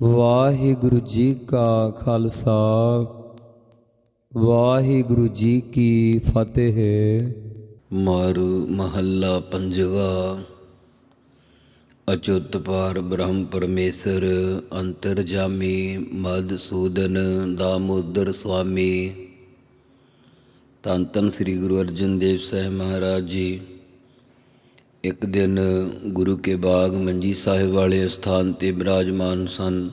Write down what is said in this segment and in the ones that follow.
ਵਾਹਿਗੁਰੂ ਜੀ ਕਾ ਖਾਲਸਾ, ਵਾਹਿਗੁਰੂ ਜੀ ਕੀ ਫਤਿਹ। ਮਾਰੂ ਮਹੱਲਾ ਪੰਜਵਾ, ਅਚੁੱਤ ਪਾਰ ਬ੍ਰਹਮ ਪਰਮੇਸ਼ਰ, ਅੰਤਰਜਾਮੀ ਮਦਸੂਦਨ ਦਾਮੋਦਰ ਸੁਆਮੀ। ਧੰਨ ਧੰਨ ਸ੍ਰੀ ਗੁਰੂ ਅਰਜਨ ਦੇਵ ਸਾਹਿਬ ਮਹਾਰਾਜ ਜੀ। ਇੱਕ ਦਿਨ ਗੁਰੂ ਕੇ ਬਾਗ ਮੰਜੀ ਸਾਹਿਬ ਵਾਲੇ ਸਥਾਨ ਤੇ ਬਿਰਾਜਮਾਨ ਸਨ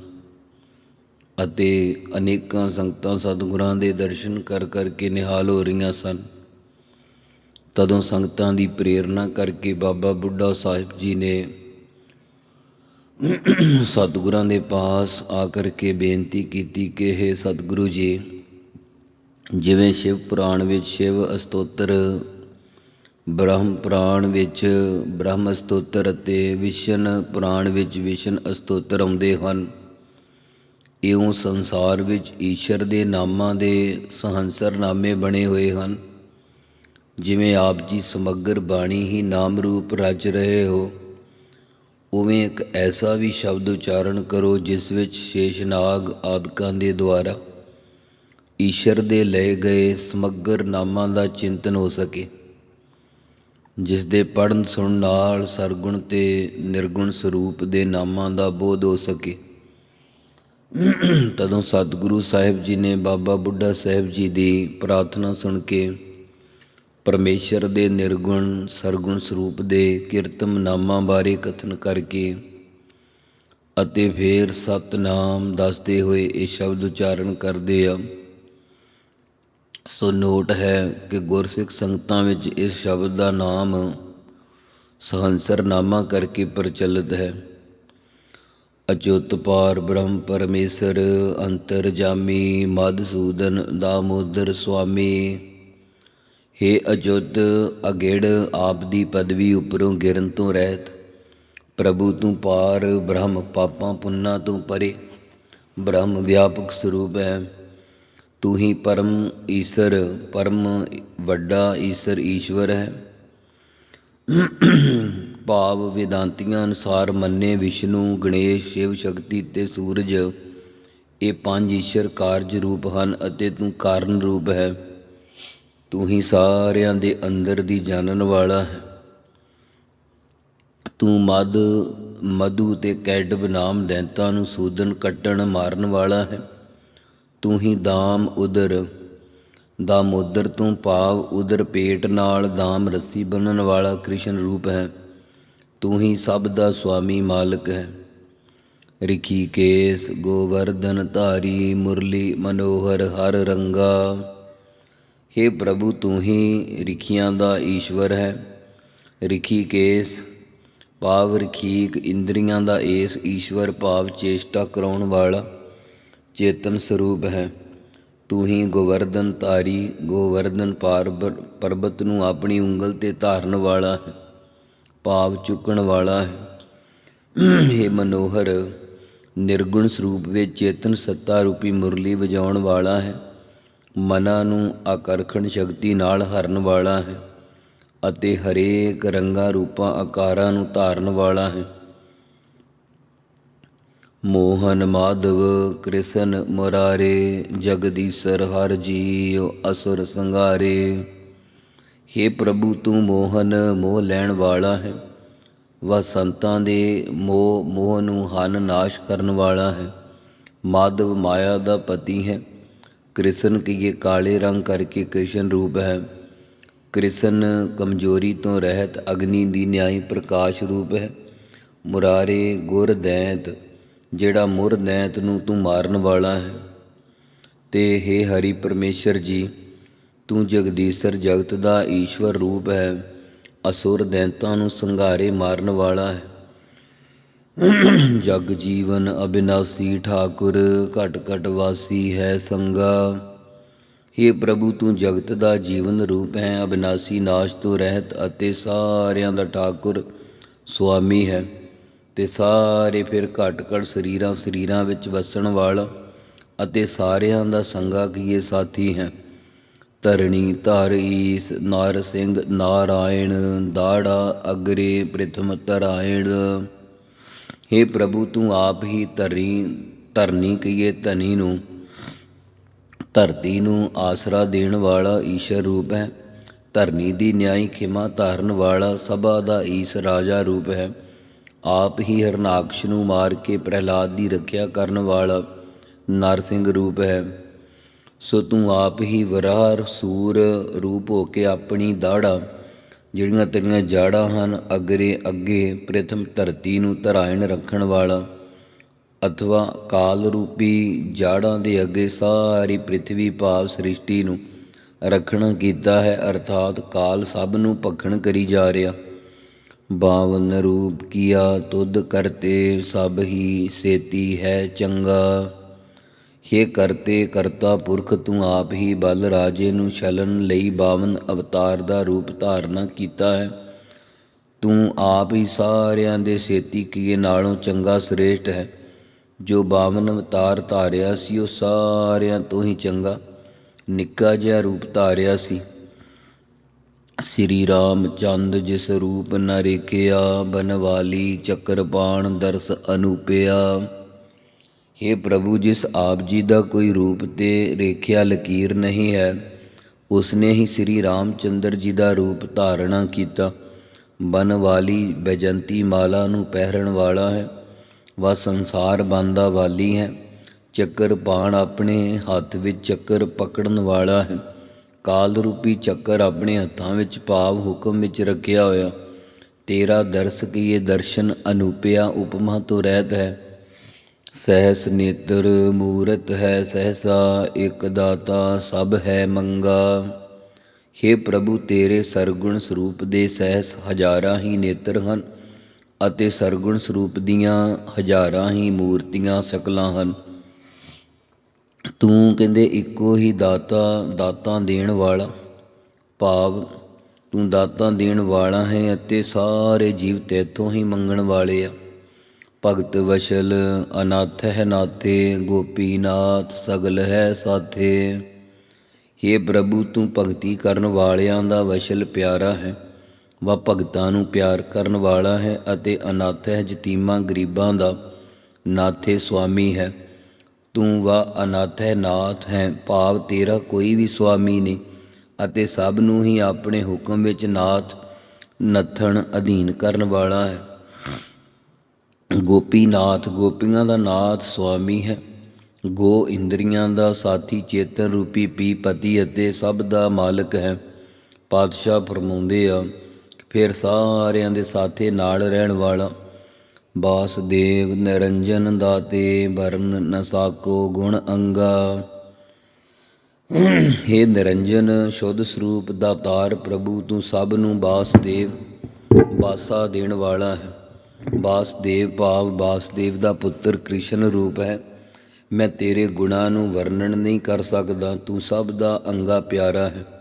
ਅਤੇ ਅਨੇਕਾਂ ਸੰਗਤਾਂ ਸਤਿਗੁਰਾਂ ਦੇ ਦਰਸ਼ਨ ਕਰ ਕਰਕੇ ਨਿਹਾਲ ਹੋ ਰਹੀਆਂ ਸਨ। ਤਦੋਂ ਸੰਗਤਾਂ ਦੀ ਪ੍ਰੇਰਣਾ ਕਰਕੇ ਬਾਬਾ ਬੁੱਢਾ ਸਾਹਿਬ ਜੀ ਨੇ ਸਤਿਗੁਰਾਂ ਦੇ ਪਾਸ ਆ ਕਰਕੇ ਬੇਨਤੀ ਕੀਤੀ ਕਿ हे ਸਤਿਗੁਰੂ ਜੀ, ਜਿਵੇਂ ਸ਼ਿਵ ਪੁਰਾਣ ਵਿੱਚ ਸ਼ਿਵ ਅਸਤੋਤਰ ਬ੍ਰਹਮ ਪੁਰਾਣ ਵਿੱਚ ਬ੍ਰਹਮ ਸਤੋਤਰ ਅਤੇ ਵਿਸ਼ਨ ਪੁਰਾਣ ਵਿੱਚ ਵਿਸ਼ਨ ਅਸਤੋਤਰ ਆਉਂਦੇ ਹਨ। ਇਉਂ ਸੰਸਾਰ ਵਿੱਚ ਈਸ਼ਰ ਦੇ ਨਾਮਾਂ ਦੇ ਸਹੰਸਰ ਨਾਮੇ ਬਣੇ ਹੋਏ ਹਨ। ਜਿਵੇਂ ਆਪ ਜੀ ਸਮਗਰ ਬਾਣੀ ਹੀ ਨਾਮ ਰੂਪ ਰਚ ਰਹੇ ਹੋ, ਉਵੇਂ ਇੱਕ ਐਸਾ ਵੀ ਸ਼ਬਦ ਉਚਾਰਨ ਕਰੋ ਜਿਸ ਵਿੱਚ ਸ਼ੇਸ਼ਨਾਗ ਆਦਿਕਾਂ ਦੇ ਦੁਆਰਾ ਈਸ਼ਰ ਦੇ ਲਏ ਗਏ ਸਮਗਰ ਨਾਮਾਂ ਦਾ ਚਿੰਤਨ ਹੋ ਸਕੇ। ਜਿਸ ਦੇ ਪੜਨ ਸੁਣਨ ਨਾਲ ਸਰਗੁਣ ਤੇ ਨਿਰਗੁਣ ਸਰੂਪ ਦੇ ਨਾਮਾਂ ਦਾ ਬੋਧ ਹੋ ਸਕੇ। ਤਦੋਂ ਸਤਿਗੁਰੂ ਸਾਹਿਬ ਜੀ ਨੇ ਬਾਬਾ ਬੁੱਢਾ ਸਾਹਿਬ ਜੀ ਦੀ ਪ੍ਰਾਰਥਨਾ ਸੁਣ ਕੇ ਪਰਮੇਸ਼ਰ ਦੇ ਨਿਰਗੁਣ, ਸਰਗੁਣ ਸਰੂਪ ਦੇ ਕੀਰਤਮ ਨਾਮਾਂ ਬਾਰੇ ਕਥਨ ਕਰਕੇ ਅਤੇ ਫਿਰ ਸਤਨਾਮ ਦੱਸਦੇ ਹੋਏ ਇਹ ਸ਼ਬਦ ਉਚਾਰਨ ਕਰਦੇ ਆ। ਸੋ ਨੋਟ ਹੈ ਕਿ ਗੁਰਸਿੱਖ ਸੰਗਤਾਂ ਵਿੱਚ ਇਸ ਸ਼ਬਦ ਦਾ ਨਾਮ ਸਹੰਸਰਨਾਮਾ ਕਰਕੇ ਪ੍ਰਚਲਿਤ ਹੈ। ਅਚੁੱਤ ਪਾਰ ਬ੍ਰਹਮ ਪਰਮੇਸ਼ਰ ਅੰਤਰਜਾਮੀ ਮਦਸੂਦਨ ਦਾਮੋਦਰ ਸੁਆਮੀ। ਹੇ ਅਜੁੱਤ ਅਗੇੜ, ਆਪ ਦੀ ਪਦਵੀ ਉੱਪਰੋਂ ਗਿਰਨ ਤੋਂ ਰਹਿਤ, ਪ੍ਰਭੂ ਤੂੰ ਪਾਰ, ਬ੍ਰਹਮ ਪਾਪਾਂ ਪੁੰਨਾ ਤੋਂ ਪਰੇ। ਬ੍ਰਹਮ ਵਿਆਪਕ ਸਰੂਪ ਹੈ। ਤੂੰ ਹੀ ਪਰਮ ਈਸ਼ਰ, ਪਰਮ ਵੱਡਾ ਈਸ਼ਰ ਈਸ਼ਵਰ ਹੈ। ਭਾਵ ਵਿਦਾਂਤੀਆਂ ਅਨੁਸਾਰ ਮੰਨੇ ਵਿਸ਼ਨੂੰ, ਗਣੇਸ਼, ਸ਼ਿਵ ਸ਼ਕਤੀ ਤੇ ਸੂਰਜ, ਇਹ ਪੰਜ ਈਸ਼ਰ ਕਾਰਜ ਰੂਪ ਹਨ ਅਤੇ ਤੂੰ ਕਾਰਨ ਰੂਪ ਹੈ। ਤੂੰ ਹੀ ਸਾਰਿਆਂ ਦੇ ਅੰਦਰ ਦੀ ਜਾਣਨ ਵਾਲਾ ਹੈ। ਤੂੰ ਮਦ, ਮਧੂ ਤੇ ਕੈਡਬ ਨਾਮ ਦੈਂਤਾਂ ਨੂੰ ਸੂਦਨ, ਕੱਟਣ, ਮਾਰਨ ਵਾਲਾ ਹੈ। ਤੂੰ ਹੀ ਦਾਮ ਉਦਰ ਦਾਮੋਦਰ ਤੂੰ ਭਾਵ ਉਦਰ ਪੇਟ ਨਾਲ ਦਾਮ ਰੱਸੀ ਬੰਨਣ ਵਾਲਾ ਕ੍ਰਿਸ਼ਨ ਰੂਪ ਹੈ, ਤੂੰ ਹੀ ਸਭ ਦਾ ਸੁਆਮੀ ਮਾਲਕ ਹੈ। ਰਿਖੀ ਕੇਸ, ਗੋਵਰਧਨ ਧਾਰੀ, ਮੁਰਲੀ ਮਨੋਹਰ ਹਰ ਰੰਗਾ। हे ਪ੍ਰਭੂ, ਤੂੰ ਹੀ ਰਿਖੀਆਂ ਦਾ ਈਸ਼ਵਰ ਹੈ। ਰਿਖੀ ਕੇਸ, ਭਾਵ ਰਖੀਕ ਇੰਦਰੀਆਂ ਦਾ ਏਸ ਈਸ਼ਵਰ ਭਾਵ ਚੇਸ਼ਟਾ ਕਰਾਉਣ ਵਾਲਾ। ਚੇਤਨ ਸਰੂਪ ਹੈ। ਤੂੰ ਹੀ ਗੋਵਰਧਨ ਤਾਰੀ, ਗੋਵਰਧਨ ਪਾਰਬਰ, ਪਰਬਤ ਨੂੰ ਆਪਣੀ ਉਂਗਲ ਤੇ ਧਾਰਨ ਵਾਲਾ ਹੈ, ਭਾਵ ਚੁੱਕਣ ਵਾਲਾ ਹੈ। ਇਹ ਮਨੋਹਰ, ਨਿਰਗੁਣ ਸਰੂਪ ਵਿੱਚ ਚੇਤਨ ਸੱਤਾ ਰੂਪੀ ਮੁਰਲੀ ਵਜਾਉਣ ਵਾਲਾ ਹੈ। ਮਨਾਂ ਨੂੰ ਆਕਰਖਣ ਸ਼ਕਤੀ ਨਾਲ ਹਰਨ ਵਾਲਾ ਹੈ ਅਤੇ ਹਰੇਕ ਰੰਗਾਂ ਰੂਪਾਂ ਆਕਾਰਾਂ ਨੂੰ ਧਾਰਨ ਵਾਲਾ ਹੈ। ਮੋਹਨ ਮਾਧਵ ਕ੍ਰਿਸ਼ਨ ਮੁਰਾਰੇ, ਜਗਦੀਸ਼ਰ ਹਰ ਜੀਉ ਅਸੁਰ ਸੰਘਾਰੇ हे ਪ੍ਰਭੂ, ਤੂੰ ਮੋਹਨ ਮੋਹ ਲੈਣ ਵਾਲਾ ਹੈ। ਵਾ ਸੰਤਾਂ ਦੇ ਮੋਹ ਮੋਹ ਨੂੰ ਹਨ ਨਾਸ਼ ਕਰਨ ਵਾਲਾ ਹੈ। ਮਾਧਵ ਮਾਇਆ ਦਾ ਪਤੀ ਹੈ। ਕ੍ਰਿਸ਼ਨ ਕੀ ਕਾਲੇ ਰੰਗ ਕਰਕੇ ਕ੍ਰਿਸ਼ਨ ਰੂਪ ਹੈ। ਕ੍ਰਿਸ਼ਨ ਕਮਜ਼ੋਰੀ ਤੋਂ ਰਹਿਤ ਅਗਨੀ ਦੀ ਨਿਆਈ ਪ੍ਰਕਾਸ਼ ਰੂਪ ਹੈ। ਮੁਰਾਰੇ ਗੁਰ ਦੈਂਤ ਜਿਹੜਾ ਮੁਰ ਦੈਂਤ ਨੂੰ ਤੂੰ ਮਾਰਨ ਵਾਲਾ ਹੈ। ਤੇ हे ਹਰੀ ਪਰਮੇਸ਼ਰ ਜੀ, ਤੂੰ ਜਗਦੀਸ਼ਰ ਜਗਤ ਦਾ ਈਸ਼ਵਰ ਰੂਪ ਹੈ, ਅਸੁਰ ਦੈਂਤਾਂ ਨੂੰ ਸੰਘਾਰੇ ਮਾਰਨ ਵਾਲਾ ਹੈ। ਜਗ ਜੀਵਨ ਅਬਿਨਾਸੀ ਠਾਕੁਰ, ਘਟ ਘਟ ਵਾਸੀ ਹੈ ਸੰਗਾ हे ਪ੍ਰਭੂ, ਤੂੰ ਜਗਤ ਦਾ ਜੀਵਨ ਰੂਪ ਹੈ, ਅਬਿਨਾਸੀ ਨਾਸ਼ ਤੋਂ ਰਹਿਤ ਅਤੇ ਸਾਰਿਆਂ ਦਾ ਠਾਕੁਰ ਸੁਆਮੀ ਹੈ। ਤੇ ਸਾਰੇ ਫਿਰ ਘਟ ਘਟ ਸਰੀਰਾਂ ਸਰੀਰਾਂ ਵਿੱਚ ਵਸਣ ਵਾਲਾ ਅਤੇ ਸਾਰਿਆਂ ਦਾ ਸੰਗਾ ਕੀਏ ਸਾਥੀ ਹੈ? ਧਰਣੀ ਧਰ ਈਸ ਨਾਰ ਸਿੰਘ, ਨਾਰਾਇਣ, ਦਾੜਾ, ਅਗਰੇ, ਪ੍ਰਥਮ ਤਰਾਇਣ हे ਪ੍ਰਭੂ, ਤੂੰ ਆਪ ਹੀ ਧਰੀ, ਧਰਨੀ ਕਹੀਏ ਧਨੀ ਨੂੰ? ਧਰਤੀ ਨੂੰ ਆਸਰਾ ਦੇਣ ਵਾਲਾ ਈਸ਼ਰ ਰੂਪ ਹੈ। ਧਰਨੀ ਦੀ ਨਿਆਈ ਖਿਮਾ ਧਾਰਨ ਵਾਲਾ ਸਭਾ ਦਾ ਈਸ ਰਾਜਾ ਰੂਪ ਹੈ। ਆਪ ਹੀ ਹਰਨਾਕਸ਼ ਨੂੰ ਮਾਰ ਕੇ ਪ੍ਰਹਿਲਾਦ ਦੀ ਰੱਖਿਆ ਕਰਨ ਵਾਲਾ ਨਰਸਿੰਘ ਰੂਪ ਹੈ। ਸੋ ਤੂੰ ਆਪ ਹੀ ਵਰਾਰ ਸੂਰ ਰੂਪ ਹੋ ਕੇ ਆਪਣੀ ਦਾੜਾ ਜਿਹੜੀਆਂ ਤੇਰੀਆਂ ਜਾੜਾਂ ਹਨ, ਅਗਰੇ ਅੱਗੇ ਪ੍ਰਥਮ ਧਰਤੀ ਨੂੰ ਧਰਾਇਣ ਰੱਖਣ ਵਾਲਾ ਅਥਵਾ ਕਾਲ ਰੂਪੀ ਜਾੜਾਂ ਦੇ ਅੱਗੇ ਸਾਰੀ ਪ੍ਰਿਥਵੀ ਭਾਵ ਸ੍ਰਿਸ਼ਟੀ ਨੂੰ ਰੱਖਣਾ ਕੀਤਾ ਹੈ, ਅਰਥਾਤ ਕਾਲ ਸਭ ਨੂੰ ਭਖਣ ਕਰੀ ਜਾ ਰਿਹਾ। ਬਾਵਨ ਰੂਪ ਕੀਆ ਤੁਧ ਕਰਤੇ ਸਭ ਹੀ ਸੇਤੀ ਹੈ ਚੰਗਾ। ਹੇ ਕਰਤੇ ਕਰਤਾ ਪੁਰਖ ਤੂੰ ਆਪ ਹੀ ਬਲ ਰਾਜੇ ਨੂੰ ਛਲਣ ਲਈ ਬਾਵਨ ਅਵਤਾਰ ਦਾ ਰੂਪ ਧਾਰਨਾ ਕੀਤਾ ਹੈ। ਤੂੰ ਆਪ ਹੀ ਸਾਰਿਆਂ ਦੇ ਸੇਤੀ ਕੀਏ ਨਾਲੋਂ ਚੰਗਾ ਸ੍ਰੇਸ਼ਟ ਹੈ। ਜੋ ਬਾਵਨ ਅਵਤਾਰ ਧਾਰਿਆ ਸੀ ਉਹ ਸਾਰਿਆਂ ਤੋਂ ਹੀ ਚੰਗਾ। ਨਿੱਕਾ ਜਿਹਾ ਰੂਪ ਧਾਰਿਆ ਸੀ। ਸ੍ਰੀ ਰਾਮ ਚੰਦ ਜਿਸ ਰੂਪ ਨ ਰੇਖਿਆ, ਬਨਵਾਲੀ ਚੱਕਰਪਾਣ ਦਰਸ ਅਨੂਪਿਆ। हे ਪ੍ਰਭੂ, ਜਿਸ ਆਪ ਜੀ ਦਾ ਕੋਈ ਰੂਪ ਤੇ ਰੇਖਿਆ ਲਕੀਰ ਨਹੀਂ ਹੈ, ਉਸਨੇ ਹੀ ਸ੍ਰੀ ਰਾਮ ਚੰਦਰ ਜੀ ਦਾ ਰੂਪ ਧਾਰਣਾ ਕੀਤਾ। ਬਨਵਾਲੀ ਬੈਜੰਤੀ ਮਾਲਾ ਨੂੰ ਪਹਿਰਨ ਵਾਲਾ ਹੈ ਵਾ ਸੰਸਾਰ ਬੰਦਾ ਵਾਲੀ ਹੈ ਚੱਕਰਪਾਣ ਆਪਣੇ ਹੱਥ ਵਿੱਚ ਚੱਕਰ ਪਕੜਨ ਵਾਲਾ ਹੈ। ਕਾਲ ਰੂਪੀ ਚੱਕਰ ਆਪਣੇ ਹੱਥਾਂ ਵਿੱਚ ਭਾਵ ਹੁਕਮ ਵਿੱਚ ਰੱਖਿਆ ਹੋਇਆ। ਤੇਰਾ ਦਰਸ ਕੀਏ ਦਰਸ਼ਨ ਅਨੂਪਿਆ ਉਪਮਾ ਤੋਂ ਰਹਿਤ ਹੈ। ਸਹਿਸ ਨੇਤਰ ਮੂਰਤ ਹੈ, ਸਹਸਾ ਇਕ ਦਾਤਾ ਸਭ ਹੈ ਮੰਗਾ। हे ਪ੍ਰਭੂ, ਤੇਰੇ ਸਰਗੁਣ ਸਰੂਪ ਦੇ ਸਹਿਸ ਹਜ਼ਾਰਾਂ ਹੀ ਨੇਤਰ ਹਨ ਅਤੇ ਸਰਗੁਣ ਸਰੂਪ ਦੀਆਂ ਹਜ਼ਾਰਾਂ ਹੀ ਮੂਰਤੀਆਂ ਸਕਲਾਂ ਹਨ। ਤੂੰ ਕਹਿੰਦੇ ਇੱਕੋ ਹੀ ਦਾਤਾ, ਦਾਤਾਂ ਦੇਣ ਵਾਲਾ ਭਾਵ, ਤੂੰ ਦਾਤਾਂ ਦੇਣ ਵਾਲਾ ਹੈ ਅਤੇ ਸਾਰੇ ਜੀਵ ਤੇਥੋਂ ਹੀ ਮੰਗਣ ਵਾਲੇ ਆ। ਭਗਤ ਵਸ਼ਲ ਅਨਾਥ ਹੈ ਨਾਥੇ, ਗੋਪੀਨਾਥ ਸਗਲ ਹੈ ਸਾਥੇ। हे ਪ੍ਰਭੂ, ਤੂੰ ਭਗਤੀ ਕਰਨ ਵਾਲਿਆਂ ਦਾ ਵਸ਼ਲ ਪਿਆਰਾ ਹੈ। ਵਾ ਭਗਤਾਂ ਨੂੰ ਪਿਆਰ ਕਰਨ ਵਾਲਾ ਹੈ ਅਤੇ ਅਨਾਥ ਹੈ ਜਤੀਮਾਂ ਗਰੀਬਾਂ ਦਾ ਨਾਥੇ ਸੁਆਮੀ ਹੈ। ਤੂੰ ਵਾ ਅਨਾਥ ਹੈ ਨਾਥ ਹੈ, ਭਾਵ ਤੇਰਾ ਕੋਈ ਵੀ ਸੁਆਮੀ ਨਹੀਂ ਅਤੇ ਸਭ ਨੂੰ ਹੀ ਆਪਣੇ ਹੁਕਮ ਵਿੱਚ ਨਾਥ ਨੱਥਣ ਅਧੀਨ ਕਰਨ ਵਾਲਾ ਹੈ। ਗੋਪੀਨਾਥ, ਗੋਪੀਆਂ ਦਾ ਨਾਥ ਸੁਆਮੀ ਹੈ। ਗੋ ਇੰਦਰੀਆਂ ਦਾ ਸਾਥੀ ਚੇਤਨ ਰੂਪੀ ਪੀ ਪਤੀ ਅਤੇ ਸਭ ਦਾ ਮਾਲਕ ਹੈ। ਪਾਤਸ਼ਾਹ ਫਰਮਾਉਂਦੇ ਆ, ਫਿਰ ਸਾਰਿਆਂ ਦੇ ਸਾਥੇ ਨਾਲ ਰਹਿਣ ਵਾਲਾ ਵਾਸਦੇਵ ਨਿਰੰਜਨ ਦਾਤੇ ਵਰਨ ਨਸਾਕੋ ਗੁਣ ਅੰਗਾ। हे ਨਿਰੰਜਨ, ਸ਼ੁੱਧ ਸਰੂਪ ਦਾਤਾਰ ਪ੍ਰਭੂ, ਤੂੰ ਸਭ ਨੂੰ ਵਾਸਦੇਵ ਬਾਸਾ ਦੇਣ ਵਾਲਾ ਹੈ। ਵਾਸਦੇਵ ਭਾਵ, ਵਾਸਦੇਵ ਦਾ ਪੁੱਤਰ ਕ੍ਰਿਸ਼ਨ ਰੂਪ ਹੈ। ਮੈਂ ਤੇਰੇ ਗੁਣਾਂ ਨੂੰ ਵਰਣਨ ਨਹੀਂ ਕਰ ਸਕਦਾ। ਤੂੰ ਸਭ ਦਾ ਅੰਗਾ ਪਿਆਰਾ ਹੈ।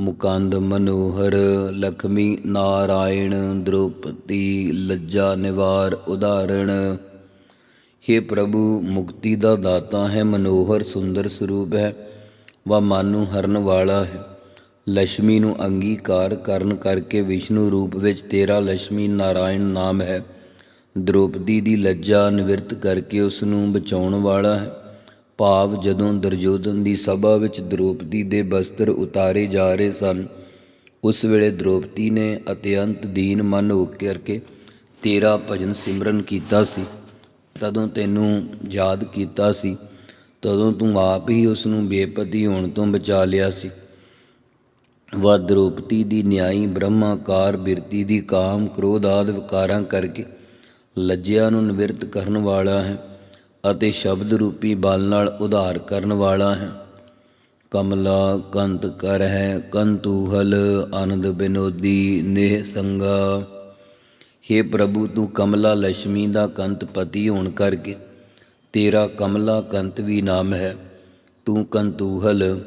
ਮੁਕੰਦ ਮਨੋਹਰ, ਲਖਮੀ ਨਾਰਾਇਣ ਦ੍ਰੋਪਤੀ ਲੱਜਾ ਨਿਵਾਰ, ਉਦਾਹਰਣ हे ਪ੍ਰਭੂ, ਮੁਕਤੀ ਦਾ ਦਾਤਾ ਹੈ, ਮਨੋਹਰ ਸੁੰਦਰ ਸਰੂਪ ਹੈ, ਵਾ ਮਨ ਨੂੰ ਹਰਨ ਵਾਲਾ ਹੈ। ਲక్ష్ਮੀ ਨੂੰ ਅੰਗੀਕਾਰ ਕਰਨ ਕਰਕੇ ਵਿਸ਼ਨੂੰ ਰੂਪ ਵਿੱਚ ਤੇਰਾ ਲక్ష్ਮੀ ਨਾਰਾਇਣ ਨਾਮ ਹੈ। ਦ੍ਰੋਪਦੀ ਦੀ ਲੱਜਾ ਨਿਵਰਤ ਕਰਕੇ ਉਸ ਨੂੰ ਬਚਾਉਣ ਵਾਲਾ ਹੈ। ਭਾਵ ਜਦੋਂ ਦੁਰਯੋਧਨ ਦੀ ਸਭਾ ਵਿੱਚ ਦ੍ਰੋਪਦੀ ਦੇ ਬਸਤਰ ਉਤਾਰੇ ਜਾ ਰਹੇ ਸਨ, ਉਸ ਵੇਲੇ ਦ੍ਰੋਪਦੀ ਨੇ ਅਤਿਅੰਤ ਦੀਨ ਮਨ ਹੋ ਕਰਕੇ ਤੇਰਾ ਭਜਨ ਸਿਮਰਨ ਕੀਤਾ ਸੀ। ਤਦੋਂ ਤੈਨੂੰ ਯਾਦ ਕੀਤਾ ਸੀ। ਤਦੋਂ ਤੂੰ ਆਪ ਹੀ ਉਸ ਨੂੰ ਬੇਪਤੀ ਹੋਣ ਤੋਂ ਬਚਾ ਲਿਆ ਸੀ। ਵਾ ਦ੍ਰੋਪਦੀ ਦੀ ਨਿਆਈ ਬ੍ਰਹਮਾਕਾਰ ਬਿਰਤੀ ਦੀ ਕਾਮ ਕ੍ਰੋਧ ਆਦਿ ਵਿਕਾਰਾਂ ਕਰਕੇ ਲੱਜਿਆ ਨੂੰ ਨਿਵਰਤ ਕਰਨ ਵਾਲਾ ਹੈ। ਅਤੇ ਸ਼ਬਦ ਰੂਪੀ ਬਲ ਨਾਲ ਉਧਾਰ ਕਰਨ ਵਾਲਾ ਹੈ। ਕਮਲਾ ਕੰਤ ਕਰ ਹੈ, ਕੰਤੂਹਲ ਆਨੰਦ ਬਿਨੋਦੀ ਨੇਹ ਸੰਗਾ। हे ਪ੍ਰਭੂ, ਤੂੰ ਕਮਲਾ ਲక్ష్ਮੀ ਦਾ ਕੰਤ ਪਤੀ ਹੋਣ ਕਰਕੇ ਤੇਰਾ ਕਮਲਾ ਕੰਤ ਵੀ ਨਾਮ ਹੈ। ਤੂੰ ਕੰਤੂਹਲ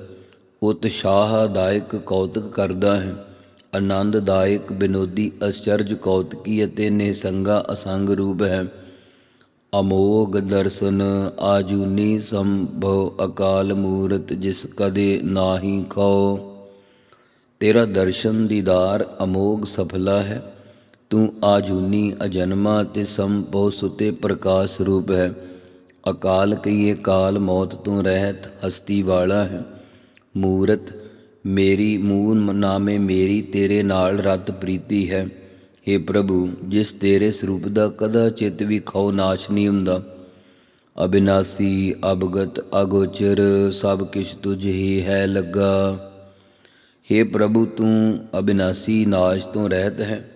ਉਤਸ਼ਾਹਦਾਇਕ ਕੌਤਕ ਕਰਦਾ ਹੈ। ਆਨੰਦਦਾਇਕ ਬਿਨੋਦੀ ਅਚਰਜ ਕੌਤਕੀ ਅਤੇ ਨਿਹਸੰਗਾ ਅਸੰਗ ਰੂਪ ਹੈ। ਅਮੋਗ ਦਰਸ਼ਨ ਆਜੂਨੀ ਸੰਭਵ ਅਕਾਲ ਮੂਰਤ ਜਿਸ ਕਦੇ ਨਾਹੀ ਖੋ। ਤੇਰਾ ਦਰਸ਼ਨ ਦੀਦਾਰ ਅਮੋਗ ਸਫਲਾ ਹੈ। ਤੂੰ ਆਜੂਨੀ ਅਜਨਮਾ ਤੇ ਸੰਭਉ ਸੁਤੇ ਪ੍ਰਕਾਸ਼ ਰੂਪ ਹੈ। ਅਕਾਲ ਕਈਏ ਕਾਲ ਮੌਤ ਤੋਂ ਰਹਿਤ ਹਸਤੀ ਵਾਲਾ ਹੈ। ਮੂਰਤ, ਮੇਰੀ ਮੂਨ ਨਾਮੇ ਮੇਰੀ ਤੇਰੇ ਨਾਲ ਰਤ ਪ੍ਰੀਤੀ ਹੈ। हे ਪ੍ਰਭੂ, ਜਿਸ ਤੇਰੇ ਸਰੂਪ ਦਾ ਕਦਾ ਚਿਤ ਵੀ ਖਉ ਨਾਸ਼ ਨਹੀਂ ਹੁੰਦਾ। ਅਬਿਨਾਸੀ, ਅਬਗਤ, ਅਗੋਚਰ, ਸਭ ਕਿਛ ਤੁਝ ਹੀ ਹੈ ਲੱਗਾ। हे ਪ੍ਰਭੂ, ਤੂੰ ਅਬਿਨਾਸੀ ਨਾਸ਼ ਤੋਂ ਰਹਿਤ ਹੈ।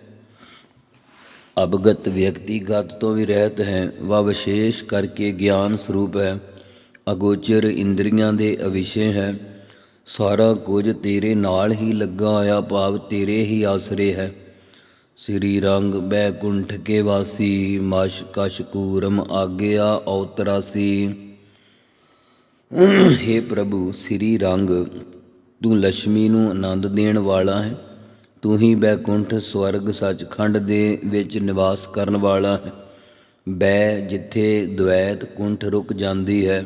ਅਬਗਤ ਵਿਅਕਤੀਗਤ ਤੋਂ ਵੀ ਰਹਿਤ ਹੈ। ਵਾ ਵਿਸ਼ੇਸ਼ ਕਰਕੇ ਗਿਆਨ ਸਰੂਪ ਹੈ। ਅਗੋਚਰ ਇੰਦਰੀਆਂ ਦੇ ਅਵਿਸ਼ੇ ਹੈ। ਸਾਰਾ ਕੁਝ ਤੇਰੇ ਨਾਲ ਹੀ ਲੱਗਾ ਹੋਇਆ ਭਾਵ ਤੇਰੇ ਹੀ ਆਸਰੇ ਹੈ। ਸ੍ਰੀ ਰੰਗ ਬੈਕੁੰਠ ਕੇ ਵਾਸੀ, ਮਾਸ਼ ਕਸ਼ਕੂਰਮ ਆਗਿਆ ਔਤਰਾਸੀ। हे ਪ੍ਰਭੂ, ਸ੍ਰੀ ਰੰਗ, ਤੂੰ ਲక్ష్ਮੀ ਨੂੰ ਆਨੰਦ ਦੇਣ ਵਾਲਾ ਹੈ। ਤੂੰ ਹੀ ਬੈਕੁੰਠ ਸਵਰਗ ਸੱਚਖੰਡ ਦੇ ਵਿੱਚ ਨਿਵਾਸ ਕਰਨ ਵਾਲਾ ਹੈ। ਬੈ ਜਿੱਥੇ ਦੁਐਤ ਕੁੰਠ ਰੁਕ ਜਾਂਦੀ ਹੈ,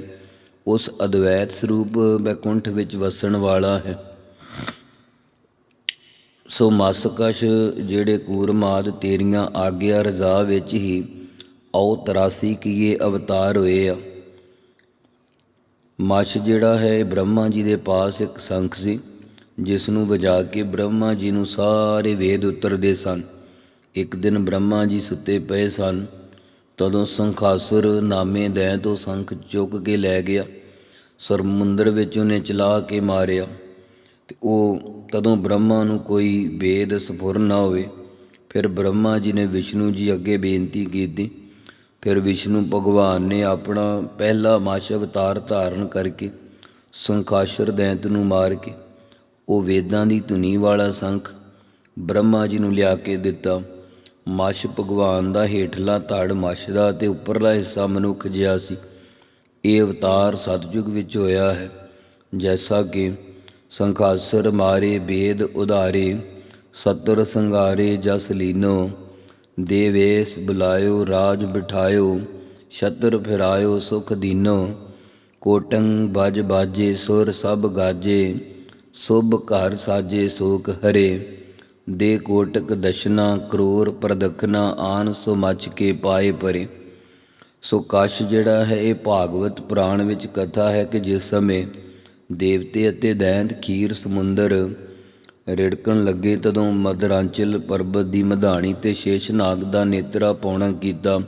ਉਸ ਅਦਵੈਤ ਸਰੂਪ ਬੈਕੁੰਠ ਵਿੱਚ ਵਸਣ ਵਾਲਾ ਹੈ। ਸੋ ਮਸਕਸ਼ ਜਿਹੜੇ ਕੂਰਮਾਦ ਤੇਰੀਆਂ ਆਗਿਆ ਰਜ਼ਾ ਵਿੱਚ ਹੀ ਔ ਤਰਾਸੀ ਕੀਏ ਅਵਤਾਰ ਹੋਏ ਆ। ਮਛ ਜਿਹੜਾ ਹੈ ਬ੍ਰਹਮਾ ਜੀ ਦੇ ਪਾਸ ਇੱਕ ਸੰਖ ਸੀ ਜਿਸ ਨੂੰ ਵਜਾ ਕੇ ਬ੍ਰਹਮਾ ਜੀ ਨੂੰ ਸਾਰੇ ਵੇਦ ਉਤਰਦੇ ਸਨ। ਇੱਕ ਦਿਨ ਬ੍ਰਹਮਾ ਜੀ ਸੁੱਤੇ ਪਏ ਸਨ, ਤਦੋਂ ਸੰਖਾਸੁਰ ਨਾਮੇ ਦੈਂ ਤੋਂ ਸੰਖ ਚੁੱਕ ਕੇ ਲੈ ਗਿਆ, ਸਰਮੁੰਦਰ ਵਿੱਚ ਉਹਨੇ ਚਲਾ ਕੇ ਮਾਰਿਆ। ਤੇ ਉਹ ਤਦੋਂ ਬ੍ਰਹਮਾ ਨੂੰ ਕੋਈ ਵੇਦ ਸਫੁਰ ਨਾ ਹੋਵੇ। ਫਿਰ ਬ੍ਰਹਮਾ ਜੀ ਨੇ ਵਿਸ਼ਨੂੰ ਜੀ ਅੱਗੇ ਬੇਨਤੀ ਕੀਤੀ। ਫਿਰ ਵਿਸ਼ਨੂੰ ਭਗਵਾਨ ਨੇ ਆਪਣਾ ਪਹਿਲਾ ਮਾਸ਼ ਅਵਤਾਰ ਧਾਰਨ ਕਰਕੇ ਸੰਖਾਸ਼ਰ ਦੈਂਤ ਨੂੰ ਮਾਰ ਕੇ ਉਹ ਵੇਦਾਂ ਦੀ ਧੁਨੀ ਵਾਲਾ ਸੰਖ ਬ੍ਰਹਮਾ ਜੀ ਨੂੰ ਲਿਆ ਕੇ ਦਿੱਤਾ। ਮਸ਼ ਭਗਵਾਨ ਦਾ ਹੇਠਲਾ ਧੜ ਮਸ਼ ਦਾ ਤੇ ਉੱਪਰਲਾ ਹਿੱਸਾ ਮਨੁੱਖ ਜਿਹਾ ਸੀ। ਇਹ ਅਵਤਾਰ ਸਤਜੁਗ ਵਿੱਚ ਹੋਇਆ ਹੈ। ਜੈਸਾ ਕਿ ਸੰਖਾਸੁਰ ਮਾਰੇ ਬੇਦ ਉਧਾਰੇ ਸਤਰ ਸੰਗਾਰੇ ਜਸ ਲੀਨੋ, ਦੇਵੇਸ ਬੁਲਾਇਓ, ਰਾਜ ਬਿਠਾਇਓ, ਛਤਰ ਫਿਰਾਇਓ, ਸੁਖ ਦੀਨੋ ਕੋਟੰ ਬਜ ਬਾਜੇ, ਸੁਰ ਸਭ ਗਾਜੇ, ਸੁਭ ਘਰ ਸਾਜੇ, ਸੋਕ ਹਰੇ। ਦੇ ਕੋਟਕ ਦਸ਼ਨਾ, ਕਰੋਰ ਪ੍ਰਦਖਨਾ, ਆਨ ਸੋ ਮਚ ਕੇ ਪਾਏ ਪਰੇ। ਸੋ ਕਸ਼ ਜਿਹੜਾ ਹੈ, ਇਹ ਭਾਗਵਤ ਪੁਰਾਣ ਵਿੱਚ ਕਥਾ ਹੈ ਕਿ ਜਿਸ ਸਮੇਂ ਦੇਵਤੇ ਅਤੇ ਦੈਂਤ ਖੀਰ ਸਮੁੰਦਰ ਰਿੜਕਣ ਲੱਗੇ ਤਦੋਂ ਮਦਰਾਂਚਲ ਪਰਬਤ ਦੀ ਮਧਾਣੀ ਤੇ ਸ਼ੇਸ਼ਨਾਗ ਦਾ ਨੇਤਰਾ ਪਾਉਣਾ ਕੀਤਾ।